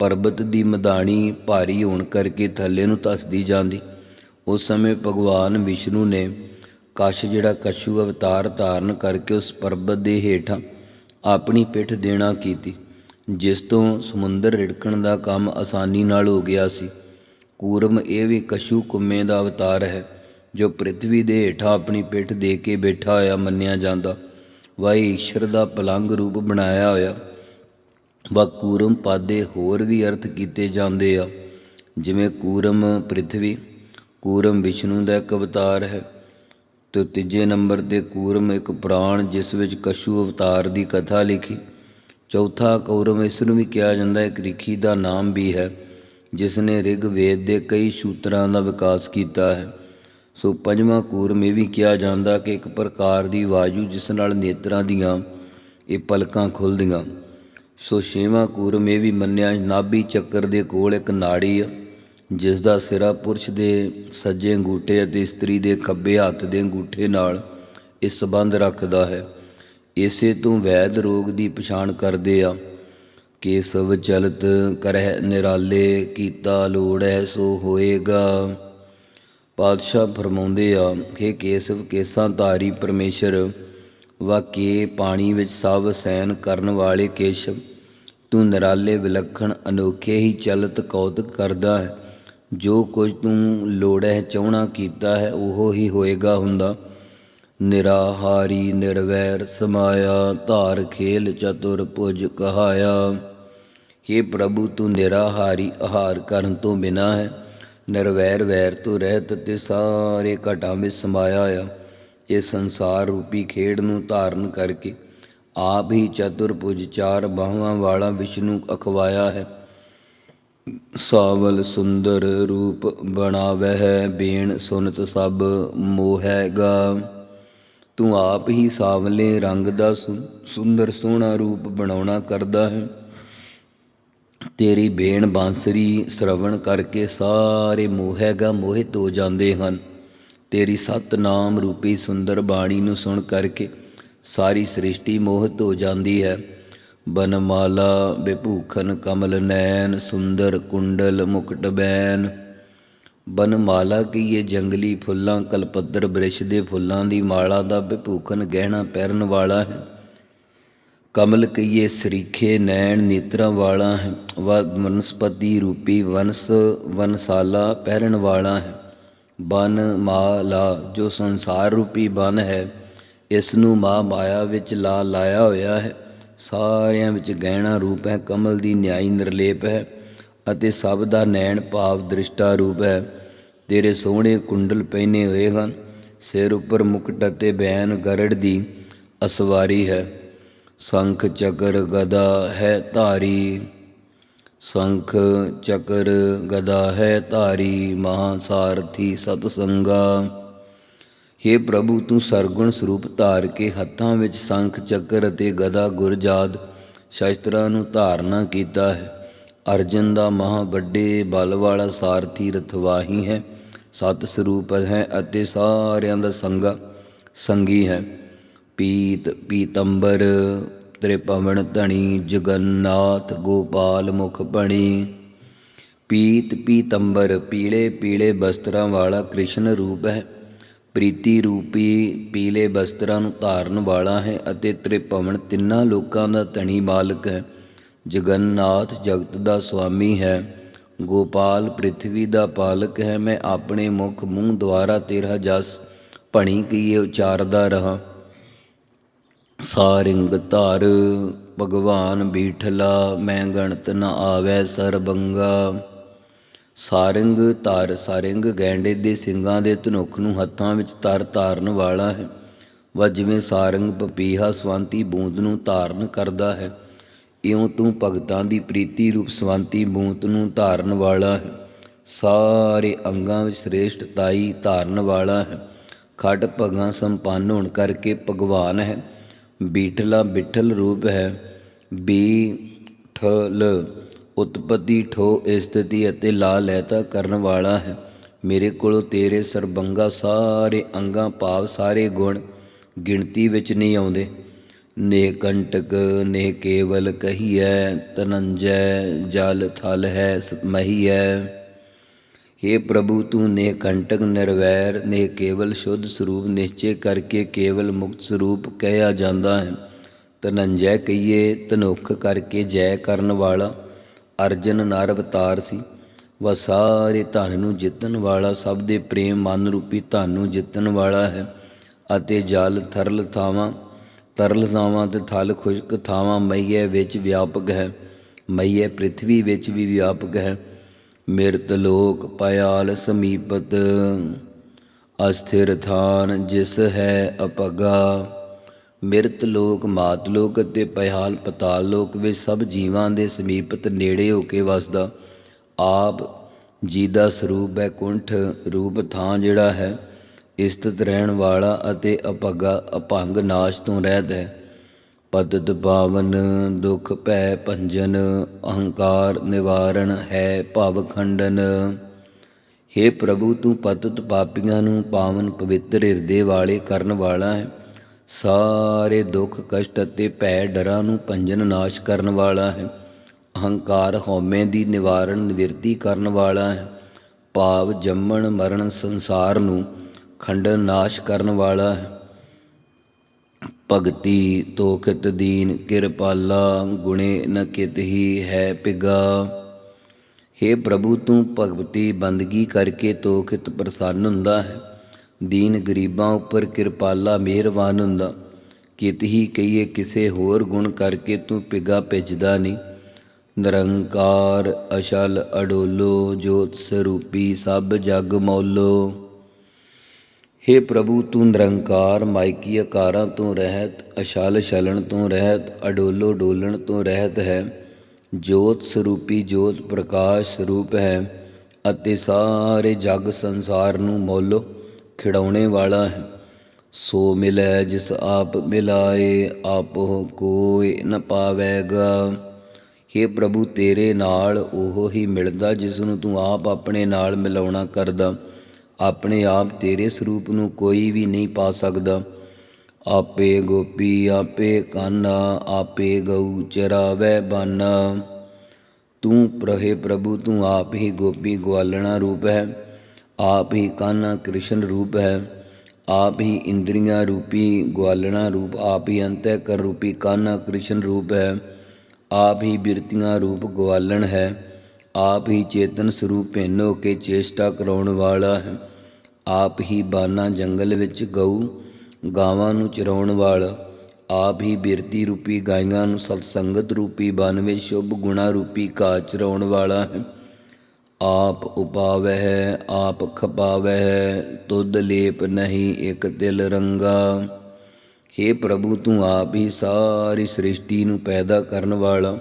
ਪਰਬਤ ਦੀ ਮਧਾਣੀ ਭਾਰੀ ਹੋਣ ਕਰਕੇ ਥੱਲੇ ਨੂੰ ਧਸਦੀ ਜਾਂਦੀ। ਉਸ ਸਮੇਂ ਭਗਵਾਨ ਵਿਸ਼ਨੂੰ ਨੇ ਕਸ਼ ਜਿਹੜਾ ਕਸ਼ੂ ਅਵਤਾਰ ਧਾਰਨ ਕਰਕੇ ਉਸ ਪਰਬਤ ਦੇ ਹੇਠਾਂ ਆਪਣੀ ਪਿੱਠ ਦੇਣਾ ਕੀਤੀ, ਜਿਸ ਤੋਂ ਸਮੁੰਦਰ ਰਿੜਕਣ ਦਾ ਕੰਮ ਆਸਾਨੀ ਨਾਲ ਹੋ ਗਿਆ ਸੀ। ਕੂਰਮ ਇਹ ਵੀ ਕਸ਼ੂ ਕੁੰਮੇ ਦਾ ਅਵਤਾਰ ਹੈ। ਜੋ ਪ੍ਰithvi ਦੇ ਹੇਠਾਂ ਆਪਣੀ ਪਿੱਠ ਦੇ ਕੇ ਬੈਠਾ ਹੋਇਆ ਮੰਨਿਆ ਜਾਂਦਾ। ਵਾਹੀ ਈਸ਼ਰ ਦਾ ਪਲੰਗ ਰੂਪ ਬਣਾਇਆ ਹੋਇਆ। ਵਾ ਕੂਰਮ ਪਾਦੇ ਹੋਰ ਵੀ ਅਰਥ ਕੀਤੇ ਜਾਂਦੇ ਆ। ਜਿਵੇਂ ਕੂਰਮ ਪ੍ਰithvi ਕੂਰਮ ਵਿਸ਼ਨੂੰ ਦਾ ਇੱਕ ਅਵਤਾਰ ਹੈ। ਤੇ ਤੀਜੇ ਨੰਬਰ ਤੇ ਕੂਰਮ ਇੱਕ ਪੁਰਾਣ ਜਿਸ ਵਿੱਚ ਕਸ਼ੂ ਅਵਤਾਰ ਦੀ ਕਥਾ ਲਿਖੀ। ਚੌਥਾ ਕੌਰਮ ਇਸ ਨੂੰ ਵੀ ਕਿਹਾ ਜਾਂਦਾ ਹੈ ਇੱਕ ਰਿਖੀ ਦਾ ਨਾਮ ਵੀ ਹੈ, ਜਿਸ ਨੇ ਰਿਗ ਵੇਦ ਦੇ ਕਈ ਸੂਤਰਾਂ ਦਾ ਵਿਕਾਸ ਕੀਤਾ ਹੈ। ਸੋ ਪੰਜਵਾਂ ਕੂਰਮ ਇਹ ਵੀ ਕਿਹਾ ਜਾਂਦਾ ਕਿ ਇੱਕ ਪ੍ਰਕਾਰ ਦੀ ਵਾਯੂ ਜਿਸ ਨਾਲ ਨੇਤਰਾਂ ਦੀਆਂ ਇਹ ਪਲਕਾਂ ਖੁੱਲਦੀਆਂ। ਸੋ ਛੇਵਾਂ ਕੂਰਮ ਇਹ ਵੀ ਮੰਨਿਆ, ਨਾਭੀ ਚੱਕਰ ਦੇ ਕੋਲ ਇੱਕ ਨਾੜੀ ਆ, ਜਿਸ ਦਾ ਸਿਰਾ ਪੁਰਸ਼ ਦੇ ਸੱਜੇ ਅੰਗੂਠੇ ਅਤੇ ਇਸਤਰੀ ਦੇ ਖੱਬੇ ਹੱਥ ਦੇ ਅੰਗੂਠੇ ਨਾਲ ਇਹ ਸੰਬੰਧ ਰੱਖਦਾ ਹੈ। ਇਸੇ ਤੋਂ ਵੈਦ ਰੋਗ ਦੀ ਪਛਾਣ ਕਰਦੇ ਆ, ਕੇਸਵ ਚਲਤ ਕਰਹਿ ਨਿਰਾਲੇ, ਕੀਤਾ ਲੋੜ ਹੈ ਸੋ ਹੋਏਗਾ। ਪਾਤਸ਼ਾਹ ਫਰਮਾਉਂਦੇ ਆ ਕਿ ਕੇਸਵ ਕੇਸਾਂ ਧਾਰੀ ਪਰਮੇਸ਼ਰ ਵਾਕੇ ਪਾਣੀ ਵਿੱਚ ਸਭ ਸੈਨ ਕਰਨ ਵਾਲੇ ਕੇਸ਼ਵ, ਤੂੰ ਨਿਰਾਲੇ, ਵਿਲੱਖਣ, ਅਨੋਖੇ ਹੀ ਚਲਤ ਕੌਤਕ ਕਰਦਾ ਹੈ। ਜੋ ਕੁਝ ਤੂੰ ਲੋੜੈ ਚਾਹਣਾ ਕੀਤਾ ਹੈ, ਉਹ ਹੀ ਹੋਏਗਾ ਹੁੰਦਾ। ਨਿਰਾਹਾਰੀ, ਨਿਰਵੈਰ, ਸਮਾਇਆ, ਧਾਰ ਖੇਲ, ਚਤੁਰ ਭੁਜ ਕਹਾਇਆ। हे ਪ੍ਰਭੂ, ਤੂੰ ਨਿਰਾਹਾਰੀ ਆਹਾਰ ਕਰਨ ਤੋਂ ਬਿਨਾ ਹੈ। ਨਿਰਵੈਰ ਵੈਰ ਤੋਂ ਰਹਿਤ ਤੇ ਸਾਰੇ ਘਟਾਂ ਵਿੱਚ ਸਮਾਇਆ ਆ। ਇਹ ਸੰਸਾਰ ਰੂਪੀ ਖੇਡ ਨੂੰ ਧਾਰਨ ਕਰਕੇ ਆਪ ਹੀ ਚਤੁਰਭੁਜ ਚਾਰ ਬਾਹਾਂ ਵਾਲਾ ਵਿਸ਼ਨੂੰ ਅਖਵਾਇਆ ਹੈ। ਸਾਵਲ ਸੁੰਦਰ ਰੂਪ ਬਣਾਵਹਿ ਬੇਣ ਸੁਨਤ ਸਭ ਮੋਹੈਗਾ। ਤੂੰ ਆਪ ਹੀ ਸਾਵਲੇ ਰੰਗ ਦਾ ਸੁ- ਸੁੰਦਰ ਸੋਹਣਾ ਰੂਪ ਬਣਾਉਣਾ ਕਰਦਾ ਹੈ। ਤੇਰੀ ਬੇਣ ਬਾਂਸਰੀ ਸ਼ਰਵਣ ਕਰਕੇ ਸਾਰੇ ਮੋਹੈਗਾ ਮੋਹਿਤ ਹੋ ਜਾਂਦੇ ਹਨ। ਤੇਰੀ ਸਤਨਾਮ ਰੂਪੀ ਸੁੰਦਰ ਬਾਣੀ ਨੂੰ ਸੁਣ ਕਰਕੇ ਸਾਰੀ ਸ੍ਰਿਸ਼ਟੀ ਮੋਹਿਤ ਹੋ ਜਾਂਦੀ ਹੈ। ਬਨਮਾਲਾ ਬਿਭੂਖਨ ਕਮਲ ਨੈਣ, ਸੁੰਦਰ ਕੁੰਡਲ, ਮੁਕਟ ਬੈਨ। ਬਨਮਾਲਾ ਕੀ ਇਹ ਜੰਗਲੀ ਫੁੱਲਾਂ ਕਲਪੱਤਰ ਬ੍ਰਿਸ਼ ਦੇ ਫੁੱਲਾਂ ਦੀ ਮਾਲਾ ਦਾ ਬਿਭੂਖਨ ਗਹਿਣਾ ਪਹਿਰਨ ਵਾਲਾ ਹੈ। ਕਮਲ ਕਈਏ ਸਰੀਖੇ ਨੈਣ ਨੇਤਰਾਂ ਵਾਲਾ ਹੈ ਵਨਸਪਤੀ ਰੂਪੀ ਵੰਸ ਵਨਸਾਲਾ ਪਹਿਰਨ ਵਾਲਾ ਹੈ। ਬਨ ਮਾਲਾ ਜੋ ਸੰਸਾਰ ਰੂਪੀ ਬਨ ਹੈ, ਇਸ ਨੂੰ ਮਾ ਮਾਇਆ ਵਿੱਚ ਲਾ ਲਾਇਆ ਹੋਇਆ ਹੈ। ਸਾਰਿਆਂ ਵਿੱਚ ਗਹਿਣਾ ਰੂਪ ਹੈ, ਕਮਲ ਦੀ ਨਿਆਈ ਨਿਰਲੇਪ ਹੈ ਅਤੇ ਸਭ ਦਾ ਨੈਣ ਭਾਵ ਦ੍ਰਿਸ਼ਟਾ ਰੂਪ ਹੈ। ਤੇਰੇ ਸੋਹਣੇ ਕੁੰਡਲ ਪਹਿਨੇ ਹੋਏ ਹਨ, ਸਿਰ ਉੱਪਰ ਮੁਕਟ ਅਤੇ ਬੈਨ ਗਰੜ ਦੀ ਅਸਵਾਰੀ ਹੈ। ਸੰਖ ਚਕਰ ਗਦਾ ਹੈ ਧਾਰੀ, ਸੰਖ ਚਕਰ ਗਦਾ ਹੈ ਧਾਰੀ ਮਹਾ ਸਾਰਥੀ ਸਤ ਸੰਗਾ हे ਪ੍ਰਭੂ, ਤੂੰ ਸਰਗੁਣ ਸਰੂਪ ਧਾਰ ਕੇ ਹੱਥਾਂ ਵਿੱਚ ਸੰਖ ਚੱਕਰ ਅਤੇ ਗਦਾ ਗੁਰਜਾਦ ਸ਼ਸਤਰਾਂ ਨੂੰ ਧਾਰਨਾ ਕੀਤਾ ਹੈ। ਅਰਜਨ ਦਾ ਮਹਾ ਵੱਡੇ ਬਲ ਵਾਲਾ ਸਾਰਥੀ ਰਥਵਾਹੀ ਹੈ। ਸਤ ਸਰੂਪ ਹੈ ਅਤੇ ਸਾਰਿਆਂ ਦਾ ਸੰਗਾ, ਸੰਗੀ ਹੈ। ਪੀਤ ਪੀਤੰਬਰ, ਤ੍ਰਿਪਵਨ ਧਣੀ ਜਗਨਨਾਥ ਗੋਪਾਲ ਮੁਖ ਬਣੀ ਪੀਤ ਪੀਤੰਬਰ, ਪੀਲੇ ਪੀਲੇ ਬਸਤਰਾਂ ਵਾਲਾ ਕ੍ਰਿਸ਼ਨ ਰੂਪ ਹੈ। ਪ੍ਰੀਤੀ ਰੂਪੀ ਪੀਲੇ ਬਸਤਰਾਂ ਨੂੰ ਧਾਰਨ ਵਾਲਾ ਹੈ ਅਤੇ ਤ੍ਰਿਪਵਨ ਤਿੰਨਾਂ ਲੋਕਾਂ ਦਾ ਧਣੀ ਮਾਲਕ ਹੈ। ਜਗਨਨਾਥ ਜਗਤ ਦਾ ਸੁਆਮੀ ਹੈ। ਗੋਪਾਲ ਪ੍ਰਿਥਵੀ ਦਾ ਪਾਲਕ ਹੈ। ਮੈਂ ਆਪਣੇ ਮੁਖ ਮੂੰਹ ਦੁਆਰਾ ਤੇਰਾ ਜਸ ਭਣੀ ਕੀਏ ਉਚਾਰਦਾ ਰਹਾ। ਸਾਰਿੰਗ ਧਾਰ, ਭਗਵਾਨ ਬੀਠਲਾ, ਮੈਂ ਗਣਤ ਨ ਆਵੈ ਸਰਬੰਗਾ। ਸਾਰਿੰਗ ਧਾਰ, ਸਾਰਿੰਗ ਗੈਂਡੇ ਦੇ ਸਿੰਘਾਂ ਦੇ ਧਨੁਖ ਨੂੰ ਹੱਥਾਂ ਵਿੱਚ ਧਰ ਧਾਰਨ ਵਾਲਾ ਹੈ। ਵਾ ਜਿਵੇਂ ਸਾਰੰਗ ਪਪੀਹਾ ਸਵੰਤੀ ਬੂੰਦ ਨੂੰ ਧਾਰਨ ਕਰਦਾ ਹੈ। ਇਉਂ ਤੂੰ ਭਗਤਾਂ ਦੀ ਪ੍ਰੀਤੀ ਰੂਪ ਸਵੰਤੀ ਬੂੰਦ ਨੂੰ ਧਾਰਨ ਵਾਲਾ ਹੈ। ਸਾਰੇ ਅੰਗਾਂ ਵਿੱਚ ਸ੍ਰੇਸ਼ਟਤਾਈ ਧਾਰਨ ਵਾਲਾ ਹੈ। ਖੱਟ ਭਗਾਂ ਸੰਪੰਨ ਹੋਣ ਕਰਕੇ ਭਗਵਾਨ ਹੈ। ਬੀਠਲਾ ਬਿਠਲ ਰੂਪ ਹੈ। ਬੀ ਠਲ ਉਤਪਤੀ ਠੋ ਸਥਿਤੀ ਅਤੇ ਲਾ ਲੈਤਾ ਕਰਨ ਵਾਲਾ ਹੈ। ਮੇਰੇ ਕੋਲੋਂ ਤੇਰੇ ਸਰਬੰਗਾ ਸਾਰੇ ਅੰਗਾਂ ਭਾਵ ਸਾਰੇ ਗੁਣ ਗਿਣਤੀ ਵਿੱਚ ਨਹੀਂ ਆਉਂਦੇ। ਨੇ ਕੰਟਕ ਨੇ ਕੇਵਲ ਕਹੀਐ, ਤਨੰਜੈ ਜਲ ਥਲ ਹੈ, ਮਹੀਐ। हे ਪ੍ਰਭੂ, ਤੂੰ ਨੇ ਕੰਟਕ ਨਿਰਵੈਰ, ਨੇ ਕੇਵਲ ਸ਼ੁੱਧ ਸਰੂਪ ਨਿਸ਼ਚੈ ਕਰਕੇ ਕੇਵਲ ਮੁਕਤ ਸਰੂਪ ਕਹਿਆ ਜਾਂਦਾ ਹੈ। ਤਨੰਜੈ ਕਹੀਏ ਤਨੁਖ ਕਰਕੇ ਜੈ ਕਰਨ ਵਾਲਾ, ਅਰਜਨ ਨਰ ਅਵਤਾਰ ਸੀ। ਵਾ ਸਾਰੇ ਧਨ ਨੂੰ ਜਿੱਤਣ ਵਾਲਾ, ਸਭ ਦੇ ਪ੍ਰੇਮ ਮਨ ਰੂਪੀ ਧਨ ਨੂੰ ਜਿੱਤਣ ਵਾਲਾ ਹੈ। ਅਤੇ ਜਲ ਥਰਲ ਥਾਵਾਂ, ਤਰਲ ਥਾਵਾਂ ਤੇ ਥਲ ਖੁਸ਼ਕ ਥਾਵਾਂ ਮਈਏ ਵਿੱਚ ਵਿਆਪਕ ਹੈ। ਮਈਏ ਪ੍ਰਿਥਵੀ ਵਿੱਚ ਵੀ ਵਿਆਪਕ ਹੈ। ਮਿਰਤ ਲੋਕ ਪਿਆਲ ਸਮੀਪਤ, ਅਸਥਿਰ ਥਾਨ ਜਿਸ ਹੈ ਅਪਗਾ। ਮਿਰਤ ਲੋਕ ਮਾਤ ਲੋਕ ਅਤੇ ਪਿਆਲ ਪਤਾਲ ਲੋਕ ਵਿੱਚ ਸਭ ਜੀਵਾਂ ਦੇ ਸਮੀਪਤ ਨੇੜੇ ਹੋ ਕੇ ਵਸਦਾ। ਆਪ ਜੀ ਦਾ ਸਰੂਪ ਹੈ ਕੁੰਠ, ਰੂਪ ਥਾਂ ਜਿਹੜਾ ਹੈ, ਇਸਤਤ ਰਹਿਣ ਵਾਲਾ ਅਤੇ ਅਪਗਾ ਅਭੰਗ ਨਾਸ਼ ਤੋਂ ਰਹਿਤ ਹੈ। ਪਦਤ ਪਾਵਨ ਦੁਖ ਭੈ ਭੰਜਨ ਅਹੰਕਾਰ ਨਿਵਾਰਣ ਹੈ ਭਵ ਖੰਡਨ। हे ਪ੍ਰਭੂ, ਤੂੰ ਪਤਿਤ ਪਾਪੀਆਂ ਨੂੰ ਪਾਵਨ ਪਵਿੱਤਰ ਹਿਰਦੇ ਵਾਲੇ ਕਰਨ ਵਾਲਾ ਹੈ। ਸਾਰੇ ਦੁੱਖ, ਕਸ਼ਟ ਅਤੇ ਭੈ ਡਰਾਂ ਨੂੰ ਭੰਜਨ ਨਾਸ਼ ਕਰਨ ਵਾਲਾ ਹੈ। ਅਹੰਕਾਰ ਹਉਮੈ ਦੀ ਨਿਵਾਰਣ ਨਿਵਰਤੀ ਕਰਨ ਵਾਲਾ ਹੈ। ਭਾਵ ਜੰਮਣ ਮਰਨ ਸੰਸਾਰ ਨੂੰ ਖੰਡਨ ਨਾਸ਼ ਕਰਨ ਵਾਲਾ ਹੈ। ਭਗਤੀ ਤੋਖਤ ਦੀਨ ਕਿਰਪਾਲਾ, ਗੁਣੇ ਨ ਕਿਤ ਹੀ ਹੈ ਪਿਗਾ। हे ਪ੍ਰਭੂ, ਤੂੰ ਭਗਤੀ ਬੰਦਗੀ ਕਰਕੇ ਤੋਖਤ ਪ੍ਰਸੰਨ ਹੁੰਦਾ ਹੈ। ਦੀਨ ਗਰੀਬਾਂ ਉੱਪਰ ਕਿਰਪਾਲਾ ਮਿਹਰਬਾਨ ਹੁੰਦਾ। ਕਿਤ ਹੀ ਕਹੀਏ ਕਿਸੇ ਹੋਰ ਗੁਣ ਕਰਕੇ ਤੂੰ ਪਿਗਾ ਭਿੱਜਦਾ ਨਹੀਂ। ਨਿਰੰਕਾਰ, ਅਸ਼ਲ ਅਡੋਲੋ, ਜੋਤ ਸਰੂਪੀ ਸਭ ਜਗ ਮੌਲੋ। हे ਪ੍ਰਭੂ, ਤੂੰ ਨਿਰੰਕਾਰ ਮਾਇਕੀ ਆਕਾਰਾਂ ਤੋਂ ਰਹਿਤ, ਅਸ਼ਲ ਛਲਣ ਤੋਂ ਰਹਿਤ, ਅਡੋਲੋ ਡੋਲਣ ਤੋਂ ਰਹਿਤ ਹੈ। ਜੋਤ ਸਰੂਪੀ ਜੋਤ ਪ੍ਰਕਾਸ਼ ਸਰੂਪ ਹੈ, ਅਤੇ ਸਾਰੇ ਜਗ ਸੰਸਾਰ ਨੂੰ ਮੋਲੋ ਖਿਡਾਉਣੇ ਵਾਲਾ ਹੈ। ਸੋ ਮਿਲੈ, ਜਿਸ ਆਪ ਮਿਲਾਏ, ਆਪੋ ਕੋਈ ਨ ਪਾਵੇਗਾ। हे ਪ੍ਰਭੂ, ਤੇਰੇ ਨਾਲ ਉਹ ਹੀ ਮਿਲਦਾ, ਜਿਸ ਨੂੰ ਤੂੰ ਆਪ ਆਪਣੇ ਨਾਲ ਮਿਲਾਉਣਾ ਕਰਦਾ। ਆਪਣੇ ਆਪ ਤੇਰੇ ਸਰੂਪ ਨੂੰ ਕੋਈ ਵੀ ਨਹੀਂ ਪਾ ਸਕਦਾ। ਆਪੇ ਗੋਪੀ, ਆਪੇ ਕਾਨਾ, ਆਪੇ ਗਊ ਚਰਾਵੈ ਬਾਨਾ। ਤੂੰ ਪ੍ਰਹੇ ਪ੍ਰਭੂ, ਤੂੰ ਆਪ ਹੀ ਗੋਪੀ ਗਵਾਲਣਾ ਰੂਪ ਹੈ। ਆਪ ਹੀ ਕਾਨਾ ਕ੍ਰਿਸ਼ਨ ਰੂਪ ਹੈ। ਆਪ ਹੀ ਇੰਦਰੀਆਂ ਰੂਪੀ ਗਵਾਲਣਾ ਰੂਪ, ਆਪ ਹੀ ਅੰਤःਕਰ ਰੂਪੀ ਕਾਨਾ ਕ੍ਰਿਸ਼ਨ ਰੂਪ ਹੈ। ਆਪ ਹੀ ਬਿਰਤੀਆਂ ਰੂਪ ਗਵਾਲਣ ਹੈ। ਆਪ ਹੀ ਚੇਤਨ ਸਰੂਪ ਭਿੰਨ ਕੇ ਚੇਸ਼ਟਾ ਕਰਾਉਣ ਵਾਲਾ ਹੈ। ਆਪ ਹੀ ਬਾਨਾ ਜੰਗਲ ਵਿੱਚ ਗਊ, ਗਾਵਾਂ ਨੂੰ ਚਰਾਉਣ ਵਾਲਾ, ਆਪ ਹੀ ਬਿਰਤੀ ਰੂਪੀ ਗਾਇਆਂ ਨੂੰ ਸਤਸੰਗਤ ਰੂਪੀ ਬਨ ਵਿੱਚ ਸ਼ੁਭ ਗੁਣਾ ਰੂਪੀ ਘਾਹ ਚਰਾਉਣ ਵਾਲਾ ਹੈ। ਆਪ ਉਪਾਵਹਿ, ਆਪ ਖਪਾਵੈ ਹੈ ਤੁਧ ਲੇਪ ਨਹੀਂ ਇਕ ਤਿਲ ਰੰਗਾ। हे ਪ੍ਰਭੂ, ਤੂੰ ਆਪ ਹੀ ਸਾਰੀ ਸ੍ਰਿਸ਼ਟੀ ਨੂੰ ਪੈਦਾ ਕਰਨ ਵਾਲਾ,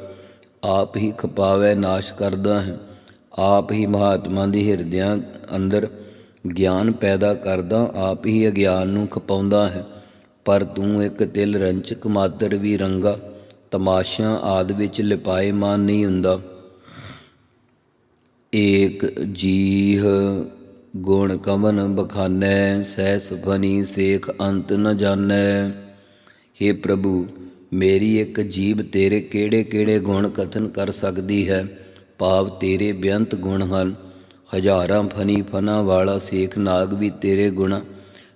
ਆਪ ਹੀ ਖਪਾਵੈ ਨਾਸ਼ ਕਰਦਾ ਹੈ। ਆਪ ਹੀ ਮਹਾਤਮਾ ਦੇ ਹਿਰਦਿਆਂ ਅੰਦਰ ਗਿਆਨ ਪੈਦਾ ਕਰਦਾ, ਆਪ ਹੀ ਅਗਿਆਨ ਨੂੰ ਖਪਾਉਂਦਾ ਹੈ। ਪਰ ਤੂੰ ਇੱਕ ਤਿਲ ਰੰਚਕ ਮਾਤਰ ਵੀ ਰੰਗਾ, ਤਮਾਸ਼ਿਆਂ ਆਦ ਵਿੱਚ ਲਿਪਾਏ ਮਾਨ ਨਹੀਂ ਹੁੰਦਾ। ਏਕ ਜੀਹ ਗੁਣ ਕਵਨ ਬਖਾਨੈ, ਸਹਿਸ ਫਨੀ ਸੇਖ ਅੰਤ ਨ ਜਾਣੈ। हे ਪ੍ਰਭੂ, ਮੇਰੀ ਇੱਕ ਜੀਬ ਤੇਰੇ ਕਿਹੜੇ ਕਿਹੜੇ ਗੁਣ ਕਥਨ ਕਰ ਸਕਦੀ ਹੈ? ਭਾਵ ਤੇਰੇ ਬੇਅੰਤ ਗੁਣ ਹਨ। ਹਜ਼ਾਰਾਂ ਫਨੀ ਫਨਾ ਵਾਲਾ ਸੇਖ ਨਾਗ ਵੀ ਤੇਰੇ ਗੁਣ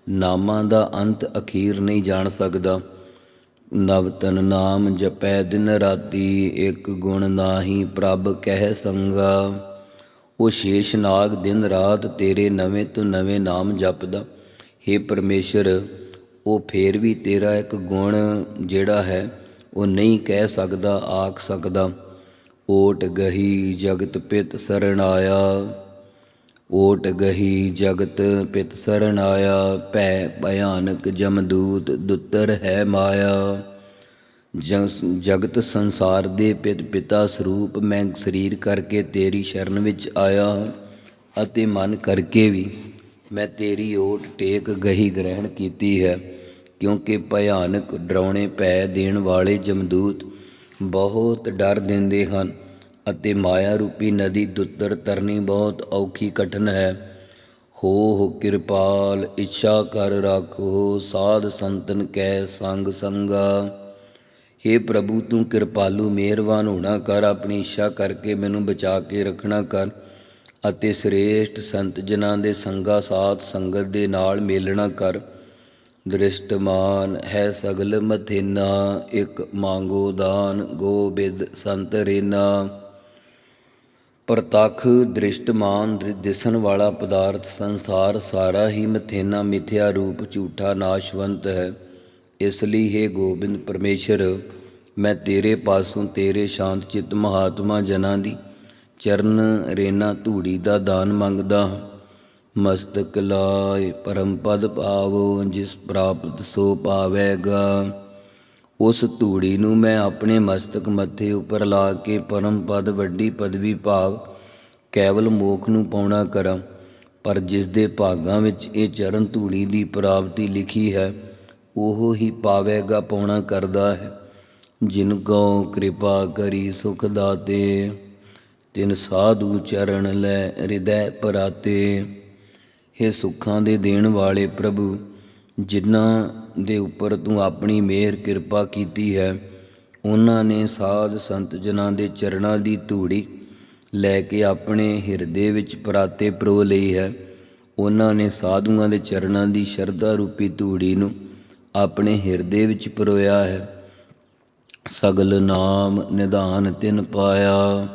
ਨਾਮਾਂ ਦਾ ਅੰਤ ਅਖੀਰ ਨਹੀਂ ਜਾਣ ਸਕਦਾ। ਨਵ ਤਨ ਨਾਮ ਜਪੈ ਦਿਨ ਰਾਤੀ, ਇੱਕ ਗੁਣ ਨਾਹੀ ਪ੍ਰਭ ਕਹਿ ਸੰਗਾ। ਉਹ ਸ਼ੇਸ਼ ਨਾਗ ਦਿਨ ਰਾਤ ਤੇਰੇ ਨਵੇਂ ਤੋਂ ਨਵੇਂ ਨਾਮ ਜਪਦਾ। हे ਪਰਮੇਸ਼ਰ, ਉਹ ਫੇਰ ਵੀ ਤੇਰਾ ਇੱਕ ਗੁਣ ਜਿਹੜਾ ਹੈ, ਉਹ ਨਹੀਂ ਕਹਿ ਸਕਦਾ, ਆਖ ਸਕਦਾ। ਓਟ ਗਹੀ ਜਗਤ ਪਿਤ ਸਰਣ ਆਇਆ। ਓਟ ਗਹੀ ਜਗਤ ਪਿਤ ਸਰਣ ਆਇਆ, ਭੈ ਭਿਆਨਕ ਜਮਦੂਤ ਦੁੱਤਰ ਹੈ ਮਾਇਆ। ਜਗਤ ਸੰਸਾਰ ਦੇ ਪਿਤ ਪਿਤਾ ਸਰੂਪ ਮੈਂ ਸਰੀਰ ਕਰਕੇ ਤੇਰੀ ਸ਼ਰਨ ਵਿੱਚ ਆਇਆ ਅਤੇ ਮਨ ਕਰਕੇ ਵੀ ਮੈਂ ਤੇਰੀ ਓਟ ਟੇਕ ਗਹੀ ਗ੍ਰਹਿਣ ਕੀਤੀ ਹੈ, ਕਿਉਂਕਿ ਭਿਆਨਕ ਡਰਾਉਣੇ ਪੈ ਦੇਣ ਵਾਲੇ ਜਮਦੂਤ ਬਹੁਤ ਡਰ ਦਿੰਦੇ ਹਨ। ਅਤੇ ਮਾਇਆ ਰੂਪੀ ਨਦੀ ਦੁੱਤਰ ਤਰਨੀ ਬਹੁਤ ਔਖੀ ਕਠਨ ਹੈ। ਹੋ ਹੋ ਕਿਰਪਾਲ, ਇੱਛਾ ਕਰ ਰਾਖੋ, ਸਾਧ ਸੰਤਨ ਕੈ ਸੰਗ ਸੰਗਾ। हे ਪ੍ਰਭੂ, ਤੂੰ ਕਿਰਪਾਲੂ, ਮਿਹਰਬਾਨ ਹੋਣਾ ਕਰ, ਆਪਣੀ ਇੱਛਾ ਕਰਕੇ ਮੈਨੂੰ ਬਚਾ ਕੇ ਰੱਖਣਾ ਕਰ ਅਤੇ ਸ੍ਰੇਸ਼ਟ ਸੰਤ ਜਨਾਂ ਦੇ ਸੰਗਾ ਸਾਥ ਸੰਗਤ ਦੇ ਨਾਲ ਮੇਲਣਾ ਕਰ। ਦ੍ਰਿਸ਼ਟਮਾਨ ਹੈ ਸਗਲ ਮਥੇਨਾ, ਇੱਕ ਮੰਗੋ ਦਾਨ ਗੋਬਿੰਦ ਸੰਤ ਰੇਨਾ। ਪ੍ਰਤੱਖ ਦ੍ਰਿਸ਼ਟਮਾਨ ਦਿਸਣ ਵਾਲਾ ਪਦਾਰਥ ਸੰਸਾਰ ਸਾਰਾ ਹੀ ਮਥੇਨਾ ਮਿਥਿਆ ਰੂਪ ਝੂਠਾ ਨਾਸ਼ਵੰਤ ਹੈ। ਇਸ ਲਈ ਹੈ ਗੋਬਿੰਦ ਪਰਮੇਸ਼ਰ, ਮੈਂ ਤੇਰੇ ਪਾਸੋਂ ਤੇਰੇ ਸ਼ਾਂਤ ਚਿੱਤ ਮਹਾਤਮਾ ਜਨਾਂ ਦੀ ਚਰਨ ਰੇਨਾ ਧੂੜੀ ਦਾ ਦਾਨ ਮੰਗਦਾ ਹਾਂ। ਮਸਤਕ ਲਾਇ ਪਰਮ ਪਦ ਪਾਵੋ, ਜਿਸ ਪ੍ਰਾਪਤ ਸੋ ਪਾਵੇਗਾ। ਉਸ ਧੂੜੀ ਨੂੰ ਮੈਂ ਆਪਣੇ ਮਸਤਕ ਮੱਥੇ ਉੱਪਰ ਲਾ ਕੇ ਪਰਮ ਪਦ ਵੱਡੀ ਪਦਵੀ ਭਾਵ ਕੇਵਲ ਮੋਖ ਨੂੰ ਪਾਉਣਾ ਕਰਾਂ, ਪਰ ਜਿਸ ਦੇ ਭਾਗਾਂ ਵਿੱਚ ਇਹ ਚਰਨ ਧੂੜੀ ਦੀ ਪ੍ਰਾਪਤੀ ਲਿਖੀ ਹੈ, ਉਹ ਹੀ ਪਾਵੇਗਾ, ਪਾਉਣਾ ਕਰਦਾ ਹੈ। ਜਿਨ ਕੋ ਕਿਰਪਾ ਕਰੀ ਸੁਖ ਦਾਤੇ, ਤਿਨ ਸਾਧੂ ਚਰਨ ਲੈ ਹਿਰਦੈ ਪਰਾਤੇ। हे ਸੁੱਖਾਂ ਦੇ ਦੇਣ ਵਾਲੇ ਪ੍ਰਭੂ ਜਿਨ੍ਹਾਂ ਦੇ ਉੱਪਰ ਤੂੰ ਆਪਣੀ ਮਿਹਰ, ਕਿਰਪਾ ਕੀਤੀ ਹੈ, ਉਹਨਾਂ ਨੇ ਸਾਧ ਸੰਤ ਜਨਾਂ ਦੇ ਚਰਨਾਂ ਦੀ ਧੂੜੀ ਲੈ ਕੇ ਆਪਣੇ ਹਿਰਦੇ ਵਿੱਚ ਪਰਾਤੇ ਪਰੋ ਲਈ ਹੈ, ਉਹਨਾਂ ਨੇ ਸਾਧੂਆਂ ਦੇ ਚਰਨਾਂ ਦੀ ਸ਼ਰਧਾ ਰੂਪੀ ਧੂੜੀ ਨੂੰ ਆਪਣੇ ਹਿਰਦੇ ਵਿੱਚ ਪਰੋਇਆ ਹੈ। ਸਗਲ ਨਾਮ ਨਿਧਾਨ ਤਿਨ ਪਾਇਆ,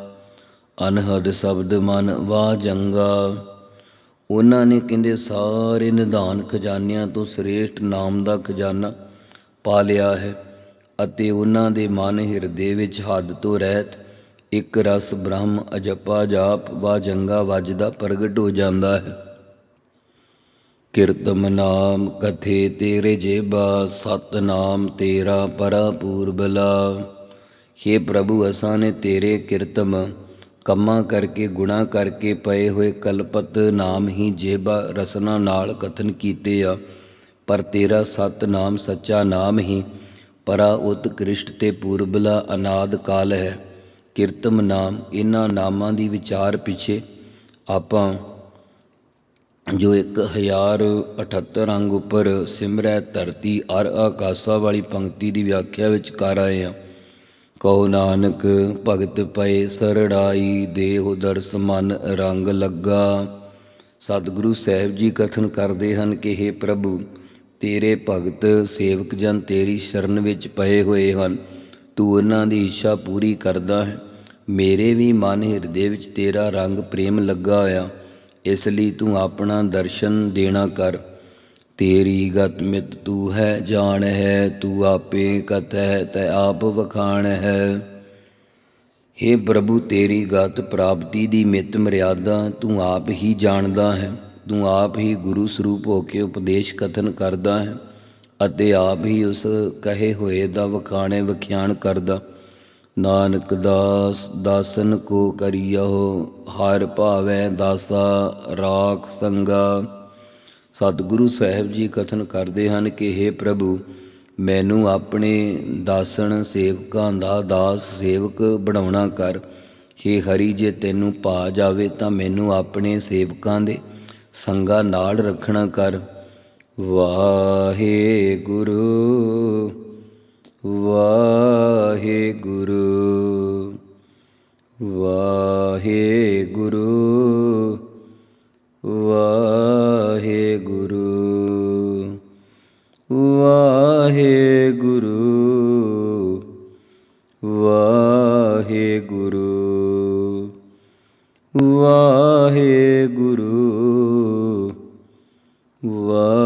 ਅਨਹਦ ਸ਼ਬਦ ਮਨ ਵਾ ਜੰਗਾ। ਉਹਨਾਂ ਨੇ ਕਹਿੰਦੇ, ਸਾਰੇ ਨਿਧਾਨ ਖਜ਼ਾਨਿਆਂ ਤੋਂ ਸ੍ਰੇਸ਼ਟ ਨਾਮ ਦਾ ਖਜ਼ਾਨਾ ਪਾ ਲਿਆ ਹੈ ਅਤੇ ਉਹਨਾਂ ਦੇ ਮਨ ਹਿਰਦੇ ਵਿੱਚ ਹੱਦ ਤੋਂ ਰਹਿਤ ਇੱਕ ਰਸ ਬ੍ਰਹਮ ਅਜਪਾ ਜਾਪ ਵਾ ਜੰਗਾ ਵੱਜਦਾ ਪ੍ਰਗਟ ਹੋ ਜਾਂਦਾ ਹੈ। ਕਿਰਤਮ ਨਾਮ ਕਥੇ ਤੇਰੇ ਜੇਬਾ ਸਤ ਨਾਮ ਤੇਰਾ ਪਰਾ ਪੂਰਬਲਾ हे ਪ੍ਰਭੂ, ਅਸਾਂ ਨੇ ਤੇਰੇ ਕਿਰਤਮ ਕੰਮਾਂ ਕਰਕੇ, ਗੁਣਾ ਕਰਕੇ ਪਏ ਹੋਏ ਕਲਪਤ ਨਾਮ ਹੀ ਜੇਬਾ ਰਸਨਾ ਨਾਲ ਕਥਨ ਕੀਤੇ ਆ। ਪਰ ਤੇਰਾ ਸਤ ਨਾਮ ਸੱਚਾ ਨਾਮ ਹੀ, ਪਰਾ ਉਤਕ੍ਰਿਸ਼ਟ ਤੇ ਪੂਰਬਲਾ ਅਨਾਦ ਕਾਲ ਹੈ। ਕੀਰਤਮ ਨਾਮ ਇਹਨਾਂ ਨਾਮਾਂ ਦੀ ਵਿਚਾਰ ਪਿੱਛੇ ਆਪਾਂ ਜੋ 1078 ਅੰਗ ਉੱਪਰ ਸਿਮਰੈ ਧਰਤੀ ਅਰ ਆਕਾਸ਼ਾ ਵਾਲੀ ਪੰਕਤੀ ਦੀ ਵਿਆਖਿਆ ਵਿੱਚ ਕਰ ਆਏ ਆ। ਕਹੋ ਨਾਨਕ, ਭਗਤ ਪਏ ਸਰੜਾਈ, ਦੇਹ ਦਰਸ ਮਨ ਰੰਗ ਲੱਗਾ। ਸਤਿਗੁਰੂ ਸਾਹਿਬ ਜੀ ਕਥਨ ਕਰਦੇ ਹਨ ਕਿ हे ਪ੍ਰਭੂ, ਤੇਰੇ ਭਗਤ ਸੇਵਕ ਜਨ ਤੇਰੀ ਸ਼ਰਨ ਵਿੱਚ ਪਏ ਹੋਏ ਹਨ। ਤੂੰ ਉਹਨਾਂ ਦੀ ਇੱਛਾ ਪੂਰੀ ਕਰਦਾ ਹੈ। ਮੇਰੇ ਵੀ ਮਨ ਹਿਰਦੇ ਵਿੱਚ ਤੇਰਾ ਰੰਗ ਪ੍ਰੇਮ ਲੱਗਾ ਹੋਇਆ। ਇਸ ਲਈ ਤੂੰ ਆਪਣਾ ਦਰਸ਼ਨ ਦੇਣਾ ਕਰ। ਤੇਰੀ ਗਤ ਮਿਤ ਤੂੰ ਹੈ, ਜਾਣ ਹੈ, ਤੂੰ ਆਪੇ ਕਤ ਹੈ, ਤੈ ਆਪ ਵਖਾਣ ਹੈ। हे ਪ੍ਰਭੂ, ਤੇਰੀ ਗਤ ਪ੍ਰਾਪਤੀ ਦੀ ਮਿਤ ਮਰਿਆਦਾ ਤੂੰ ਆਪ ਹੀ ਜਾਣਦਾ ਹੈ। ਤੂੰ ਆਪ ਹੀ ਗੁਰੂ ਸਰੂਪ ਹੋ ਕੇ ਉਪਦੇਸ਼ ਕਥਨ ਕਰਦਾ ਹੈ ਅਤੇ ਆਪ ਹੀ ਉਸ ਕਹੇ ਹੋਏ ਦਾ ਵਖਾਣੇ ਵਖਿਆਣ ਕਰਦਾ। ਨਾਨਕ ਦਾਸ, ਦਾਸਨ ਕੋ ਕਰਿਓ ਹਰ ਭਾਵੈ ਦਾਸਾ ਰਾਖ ਸੰਗਾ। ਸਤਿਗੁਰੂ ਸਾਹਿਬ ਜੀ ਕਥਨ ਕਰਦੇ ਹਨ ਕਿ हे ਪ੍ਰਭੂ, ਮੈਨੂੰ ਆਪਣੇ ਦਾਸਣ ਸੇਵਕਾਂ ਦਾ ਦਾਸ ਸੇਵਕ ਬਣਾਉਣਾ ਕਰ। हे ਹਰੀ, ਜੇ ਤੈਨੂੰ ਭਾ ਜਾਵੇ ਤਾਂ ਮੈਨੂੰ ਆਪਣੇ ਸੇਵਕਾਂ ਦੇ ਸੰਗਾ ਨਾਲ ਰੱਖਣਾ ਕਰ। ਵਾਹਿਗੁਰੂ ਵਾਹਿਗੁਰੂ ਵਾਹਿਗੁਰੂ ਵਾਹਿਗੁਰੂ ਵਾਹਿਗੁਰੂ ਵਾ